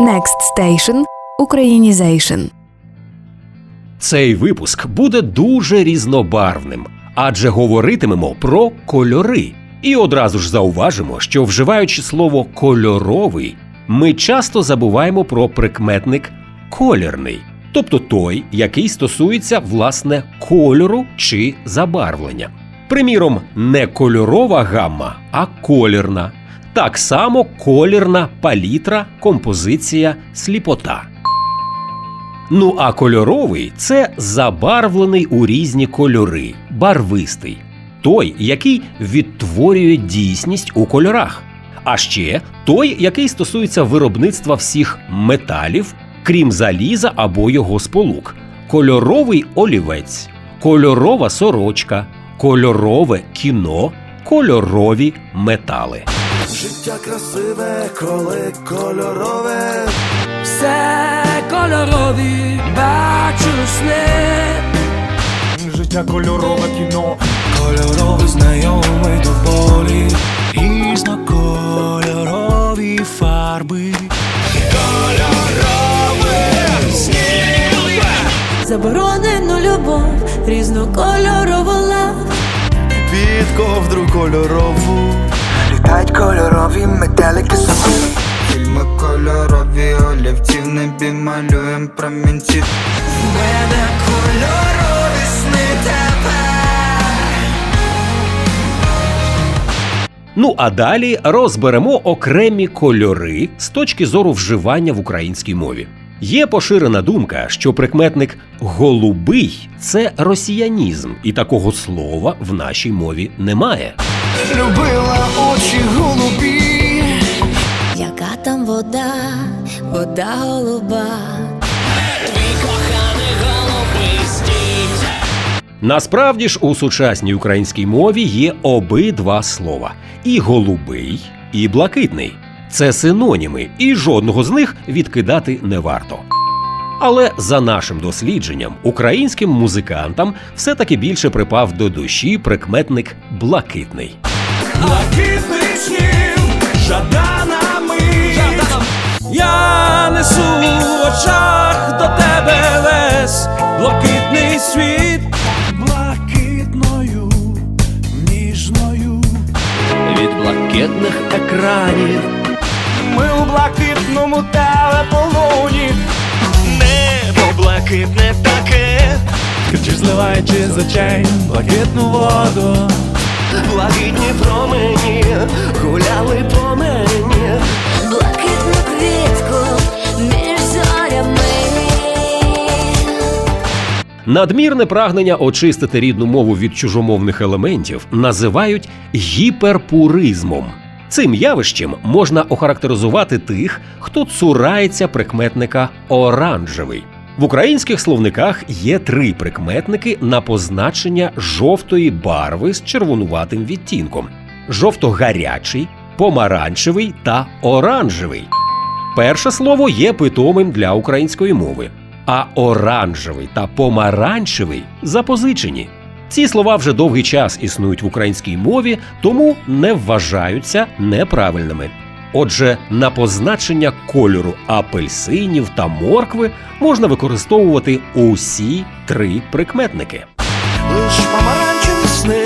Next Station – Українізейшн. Цей випуск буде дуже різнобарвним, адже говоритимемо про кольори. І одразу ж зауважимо, що вживаючи слово кольоровий, ми часто забуваємо про прикметник колірний, тобто той, який стосується власне кольору чи забарвлення. Приміром, не кольорова гамма, а колірна. Так само колірна палітра, композиція, сліпота. Ну а кольоровий це забарвлений у різні кольори, барвистий, той, який відтворює дійсність у кольорах. А ще той, який стосується виробництва всіх металів, крім заліза або його сполук, кольоровий олівець, кольорова сорочка, кольорове кіно, кольорові метали. Життя красиве, коли кольорове. Все кольорові бачу сни. Життя кольорове кіно. Кольоровий знайомий до болі. Різнокольорові фарби. Заборонену любов, різнокольорову лав. Під ковдру кольорову. Літають кольорові метелики собі. Фільми кольорові олівці в небі малюєм промінці. Мене кольорові сни тепер. Ну а далі розберемо окремі кольори з точки зору вживання в українській мові. Є поширена думка, що прикметник голубий це росіянізм, і такого слова в нашій мові немає. Любила очі голубі. Яка там вода, вода голуба. Насправді ж у сучасній українській мові є обидва слова: і голубий, і блакитний. Це синоніми, і жодного з них відкидати не варто. Але за нашим дослідженням, українським музикантам все-таки більше припав до душі прикметник блакитний. Блакитний снів, жаданами. Я несу в очах до тебе весь блакитний світ. Блакитною, ніжною. Від блакитних екранів Ми у блакитному телеполоні. Небо блакитне таке. Кричиш, зливаючи з очей блакитну воду. Блакитні промені гуляли по мені. Блакитну квітку між зорями. Надмірне прагнення очистити рідну мову від чужомовних елементів називають гіперпуризмом. Цим явищем можна охарактеризувати тих, хто цурається прикметника оранжевий. В українських словниках є три прикметники на позначення жовтої барви з червонуватим відтінком: жовто-гарячий, помаранчевий та оранжевий. Перше слово є питомим для української мови, а оранжевий та помаранчевий запозичені. Ці слова вже довгий час існують в українській мові, тому не вважаються неправильними. Отже, на позначення кольору апельсинів та моркви можна використовувати усі три прикметники. Лиш помаранчеві сни.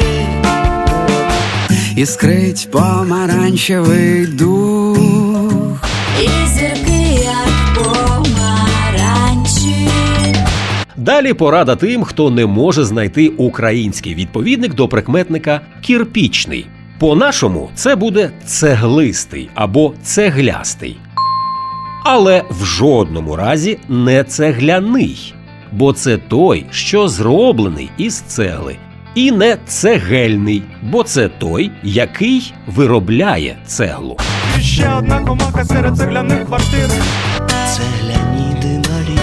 Іскрить помаранчевий дух. І зірки, як помаранчі. Далі порада тим, хто не може знайти український відповідник до прикметника кірпічний. По-нашому це буде цеглистий або цеглястий. Але в жодному разі не цегляний, бо це той, що зроблений із цегли, і не цегельний, бо це той, який виробляє цеглу. І ще одна комаха серед цегляних квартир. Цегляні динарі.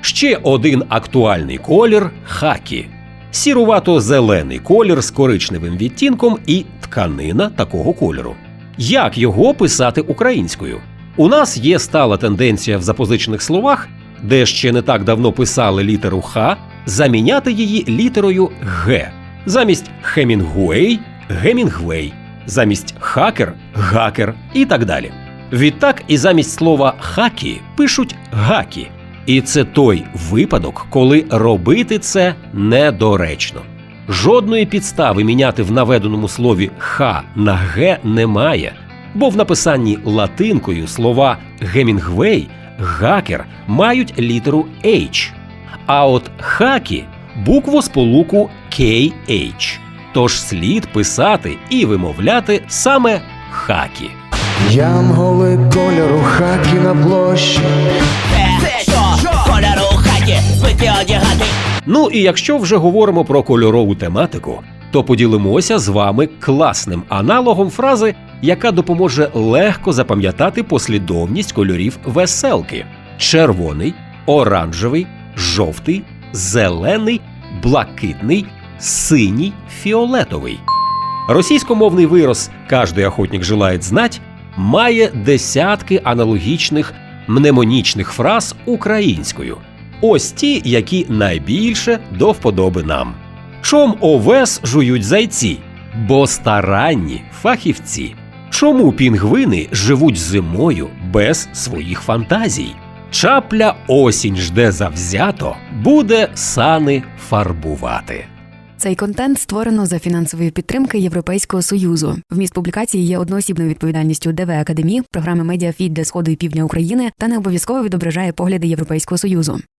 Ще один актуальний колір хакі. Сірувато-зелений колір з коричневим відтінком і тканина такого кольору. Як його писати українською? У нас є стала тенденція в запозичених словах, де ще не так давно писали літеру Х, заміняти її літерою Г. Замість Хемінгуей Гемінгвей, замість хакер гакер і так далі. Відтак і замість слова хакі пишуть гакі. І це той випадок, коли робити це недоречно. Жодної підстави міняти в наведеному слові ха на ге немає, бо в написанні латинкою слова Гемінгвей, гакер мають літеру H, а от хакі букву сполуку KH. Тож слід писати і вимовляти саме хакі. Янголи кольору хакі на площі Ну і якщо вже говоримо про кольорову тематику, то поділимося з вами класним аналогом фрази, яка допоможе легко запам'ятати послідовність кольорів веселки: червоний, оранжевий, жовтий, зелений, блакитний, синій, фіолетовий. Російськомовний вираз «Каждый охотник желает знать» має десятки аналогічних мнемонічних фраз українською. Ось ті, які найбільше до вподоби нам. Чом овес жують зайці? Бо старанні фахівці. Чому пінгвини живуть зимою без своїх фантазій? Чапля осінь жде завзято, буде сани фарбувати. Цей контент створено за фінансової підтримки Європейського союзу. Вміст публікації є одноосібною відповідальністю ДВ Академії, програми Медіафіт для сходу і півдня України та не обов'язково відображає погляди Європейського союзу.